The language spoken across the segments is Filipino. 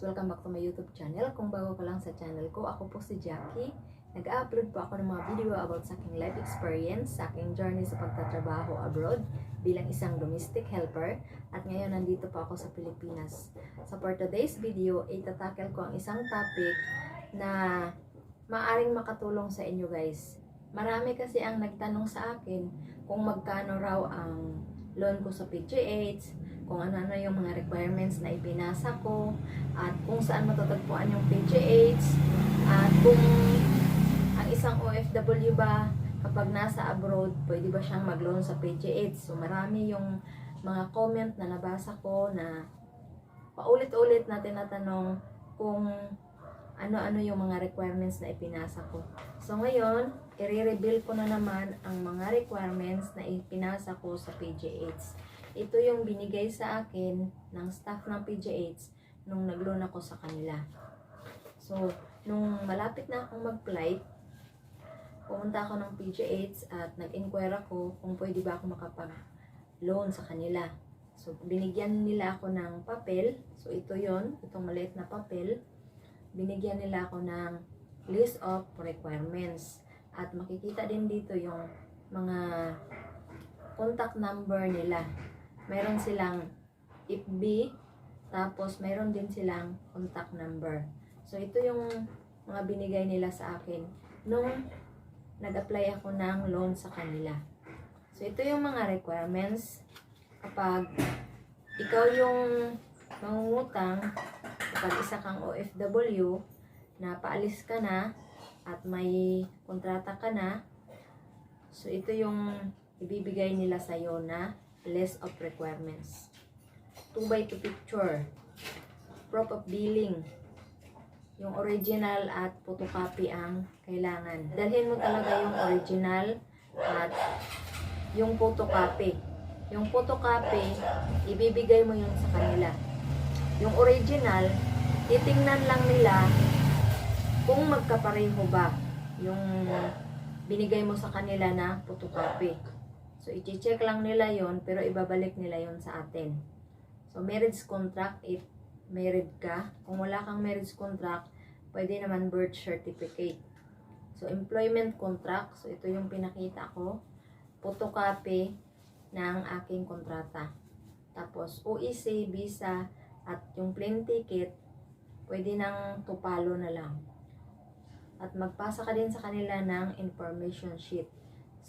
Welcome back to my YouTube channel. Kung bago ka lang sa channel ko, ako po si Jackie. Nag-upload po ako ng mga video about sa aking life experience, sa aking journey sa pagtatrabaho abroad bilang isang domestic helper. At ngayon, nandito po ako sa Pilipinas. So for today's video, itatakel ko ang isang topic na maaring makatulong sa inyo guys. Marami kasi ang nagtanong sa akin kung magkano raw ang loan ko sa PGH, kung ano-ano yung mga requirements na ipinasa ko, at kung saan matatagpuan yung PGH, at kung ang isang OFW ba, kapag nasa abroad, pwede ba siyang mag-loan sa PGH. So marami yung mga comment na nabasa ko na paulit-ulit na tinatanong kung ano-ano yung mga requirements na ipinasa ko. So ngayon, i-reveal ko na naman ang mga requirements na ipinasa ko sa PGH. Ito yung binigay sa akin ng staff ng PGH nung nag-loan ako sa kanila. So, nung malapit na akong mag-flight, pumunta ako ng PGH at nag-inquire ako kung pwede ba ako makapag-loan sa kanila. So, binigyan nila ako ng papel. So, ito yon itong maliit na papel. Binigyan nila ako ng list of requirements. At makikita din dito yung mga contact number nila. Meron silang FB, tapos meron din silang contact number. So, ito yung mga binigay nila sa akin nung nag-apply ako ng loan sa kanila. So, ito yung mga requirements kapag ikaw yung mangungutang, kapag isa kang OFW, na paalis ka na at may kontrata ka na, so ito yung ibibigay nila sa'yo na list of requirements. 2 by 2 picture, proof of billing, yung original at photocopy ang kailangan. Dalhin mo talaga yung original at yung photocopy. Yung photocopy, ibibigay mo yun sa kanila. Yung original, titingnan lang nila kung magkapareho ba yung binigay mo sa kanila na photocopy. So, i-check lang nila yon pero ibabalik nila yon sa atin. So, marriage contract, if married ka. Kung wala kang marriage contract, pwede naman birth certificate. So, employment contract. So, ito yung pinakita ko. Photocopy ng aking kontrata. Tapos, OEC, visa, at yung plane ticket, pwede nang tupalo na lang. At magpasa ka din sa kanila ng information sheet.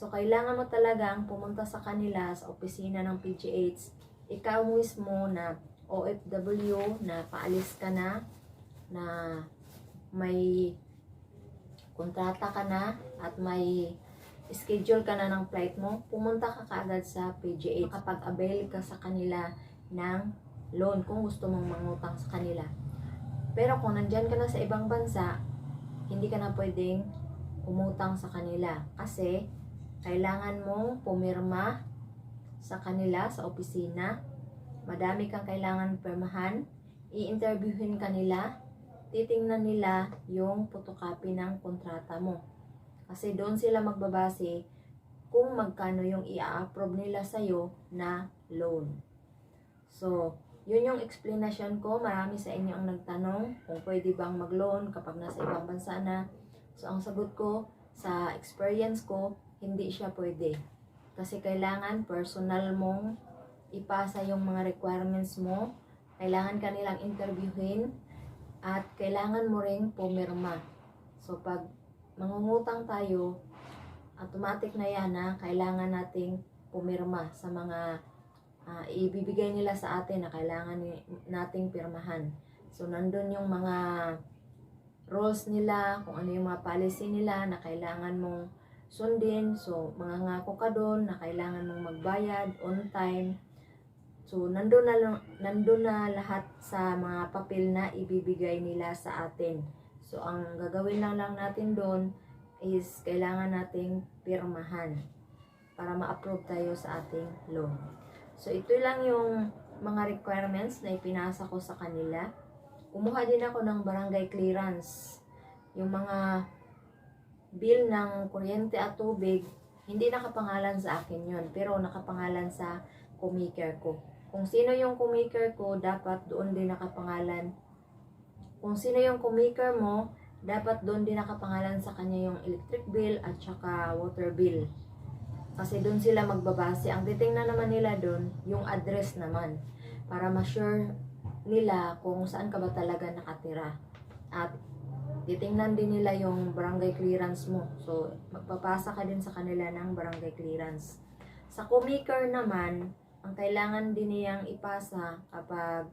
So, kailangan mo talagang pumunta sa kanila sa opisina ng PGH. Ikaw mismo na OFW na paalis ka na, na may kontrata ka na at may schedule ka na ng flight mo, pumunta ka kaagad sa PGH kapag avail ka sa kanila ng loan kung gusto mong mangutang sa kanila. Pero kung nandyan ka na sa ibang bansa, hindi ka na pwedeng umutang sa kanila kasi kailangan mong pumirma sa kanila sa opisina. Madami kang kailangan permahan. I-interviewin ka nila. Titingnan nila yung photocopy ng kontrata mo. Kasi doon sila magbabase kung magkano yung i-approve nila sa'yo na loan. So, yun yung explanation ko. Marami sa inyo ang nagtanong kung pwede bang mag-loan kapag nasa ibang bansa na. So, ang sagot ko sa experience ko, hindi siya pwede. Kasi kailangan personal mong ipasa yung mga requirements mo. Kailangan ka nilang interviewin at kailangan mo ring pumirma. So, pag mangungutang tayo, automatic na yan na kailangan nating pumirma sa mga uh, ibibigay nila sa atin na kailangan nating pirmahan. So, nandun yung mga rules nila, kung ano yung mga policy nila na kailangan mong sundin. So, mga ngako ka doon na kailangan mong magbayad on time. So, nandun na, nandun na lahat sa mga papel na ibibigay nila sa atin. So, ang gagawin lang lang natin doon is kailangan nating pirmahan para ma-approve tayo sa ating loan. So, ito lang yung mga requirements na ipinasa ko sa kanila. Kumuha din ako ng barangay clearance. Yung mga bill ng kuryente at tubig, hindi nakapangalan sa akin yon pero nakapangalan sa kumiker ko. Kung sino yung kumiker ko, dapat doon din nakapangalan kung sino yung kumaker mo, dapat doon din nakapangalan sa kanya yung electric bill at saka water bill. Kasi doon sila magbabase. Ang titingnan naman nila doon, yung address naman. Para ma-sure nila kung saan ka ba talaga nakatira. At titingnan din nila yung barangay clearance mo. So, magpapasa ka din sa kanila ng barangay clearance. Sa kumaker naman, ang kailangan din niyang ipasa kapag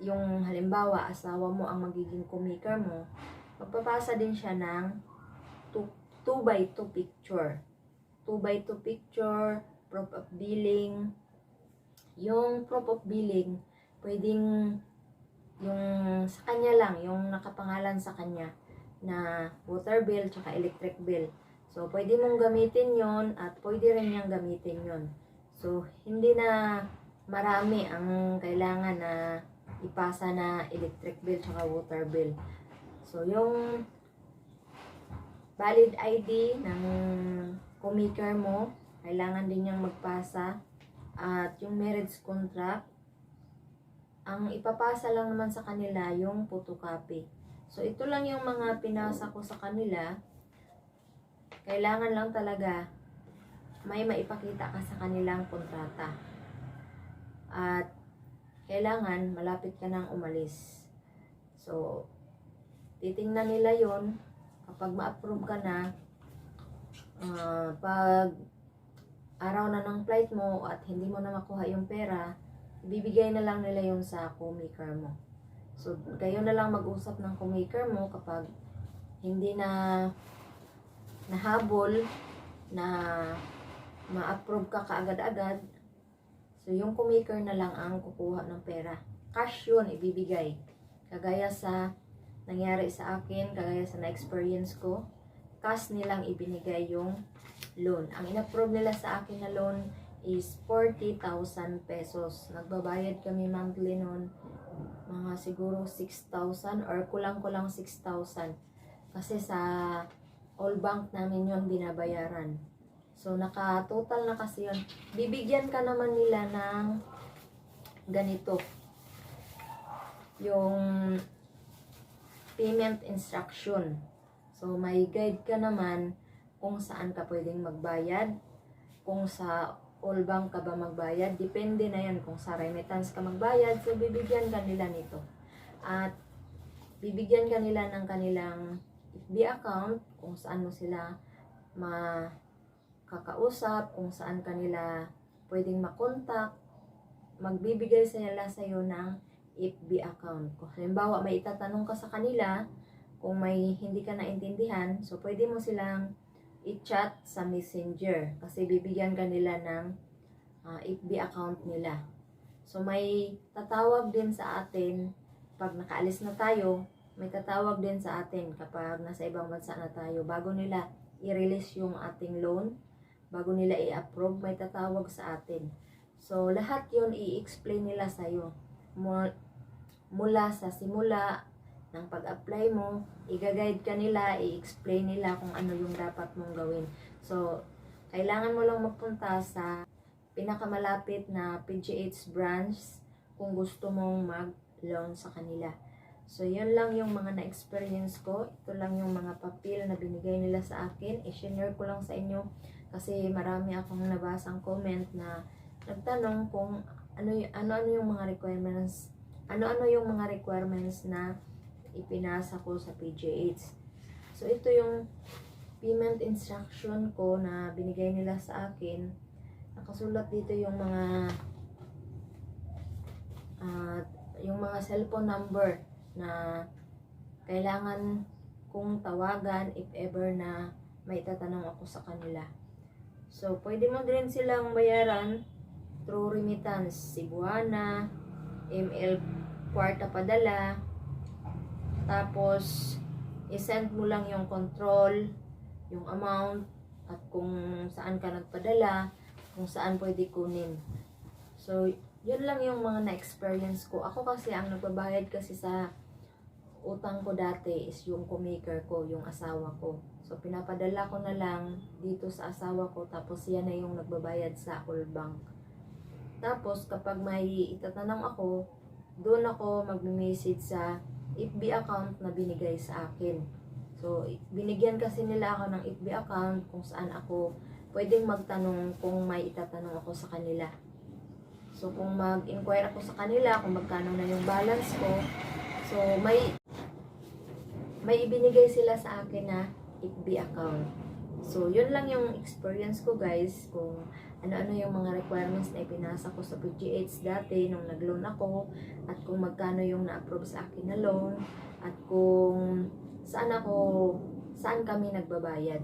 yung halimbawa asawa mo ang magiging kumaker mo, magpapasa din siya ng 2 by 2 picture. 2 by 2 picture, proof of billing. Yung proof of billing, pwedeng yung sa kanya lang, yung nakapangalan sa kanya na water bill tsaka electric bill. So, pwede mong gamitin yon at pwede rin niyang gamitin yon. So, hindi na marami ang kailangan na ipasa na electric bill tsaka water bill. So, yung valid ID ng kumaker mo, kailangan din niyang magpasa. At yung marriage contract, ang ipapasa lang naman sa kanila yung photocopy. So, ito lang yung mga pinasa ko sa kanila. Kailangan lang talaga may maipakita ka sa kanilang kontrata. At kailangan malapit ka nang umalis. So, titingnan nila yon kapag ma-approve ka na, ah, pag araw na ng flight mo at hindi mo na makuha yung pera, bibigay na lang nila yun sa co-maker mo. So, kayo na lang mag-usap ng co-maker mo kapag hindi na nahabol na ma-approve ka kaagad-agad. So, yung co-maker na lang ang kukuha ng pera. Cash yun, ibibigay. Kagaya sa nangyari sa akin, kagaya sa na-experience ko, cash nilang ibinigay yung loan. Ang in-approve nila sa akin na loan is 40,000 pesos. Nagbabayad kami monthly noon mga siguro 6,000 or kulang-kulang 6,000. Kasi sa all bank namin yon binabayaran. So, naka-total na kasi yun. Bibigyan ka naman nila ng ganito. Yung payment instruction. So, may guide ka naman kung saan ka pwedeng magbayad, kung sa all bank ka ba magbayad, depende na yan kung sa remittance ka magbayad, so bibigyan ka nila nito. At bibigyan ka nila ng kanilang FB account, kung saan mo sila makakausap, kung saan kanila pwedeng makontak, magbibigay sila sa iyo ng FB account. Kung halimbawa may itatanong ka sa kanila, kung may hindi ka naintindihan, so pwede mo silang i-chat sa messenger kasi bibigyan ka nila ng ah, FB account nila. So may tatawag din sa atin pag nakaalis na tayo, may tatawag din sa atin kapag nasa ibang bansa na tayo bago nila i-release yung ating loan, bago nila i-approve, may tatawag sa atin. So lahat 'yon i-explain nila sa iyo. Mula sa simula ng pag-apply mo, i-guide ka nila, i-explain nila kung ano yung dapat mong gawin. So, kailangan mo lang magpunta sa pinakamalapit na PGH branch kung gusto mong mag-loan sa kanila. So, yun lang yung mga na-experience ko. Ito lang yung mga papel na binigay nila sa akin. I-share ko lang sa inyo kasi marami akong nabasang comment na nagtanong kung ano y- ano-ano yung mga requirements ano-ano yung mga requirements na ipinasa ko sa PGH. So, ito yung payment instruction ko na binigay nila sa akin. Nakasulat dito yung mga ah, yung mga cellphone number na kailangan kong tawagan if ever na may tatanong ako sa kanila. So, pwede mo din silang bayaran through remittance, Cebuana, ML kwarta padala, tapos, isend mo lang yung control, yung amount, at kung saan ka nagpadala, kung saan pwede kunin. So, yun lang yung mga na-experience ko. Ako kasi, ang nagbabayad kasi sa utang ko dati is yung kumaker ko, yung asawa ko. So, pinapadala ko na lang dito sa asawa ko, tapos yan na yung nagbabayad sa all bank. Tapos, kapag may itatanong ako, doon ako mag-message sa FB account na binigay sa akin. So, binigyan kasi nila ako ng FB account kung saan ako pwedeng magtanong kung may itatanong ako sa kanila. So, kung mag-inquire ako sa kanila kung magkano na yung balance ko, so may may ibinigay sila sa akin na FB account. So, yun lang yung experience ko guys kung ano-ano yung mga requirements na ipinasa ko sa PGH dati nung nag-loan ako at kung magkano yung na-approve sa akin na loan at kung saan ako saan kami nagbabayad.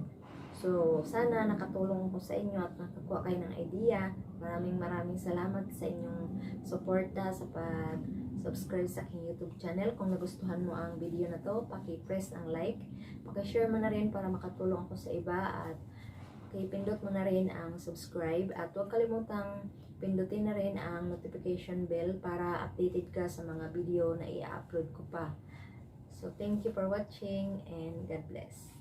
So, sana nakatulong ko sa inyo at nakakuha kayo ng idea. Maraming maraming salamat sa inyong suporta sa pag-subscribe sa aking YouTube channel. Kung nagustuhan mo ang video na to, paki-press ang like. Paki-share mo na rin para makatulong ako sa iba at pindot mo na rin ang subscribe at huwag kalimutang pindutin na rin ang notification bell para updated ka sa mga video na i-upload ko pa. So, thank you for watching and God bless.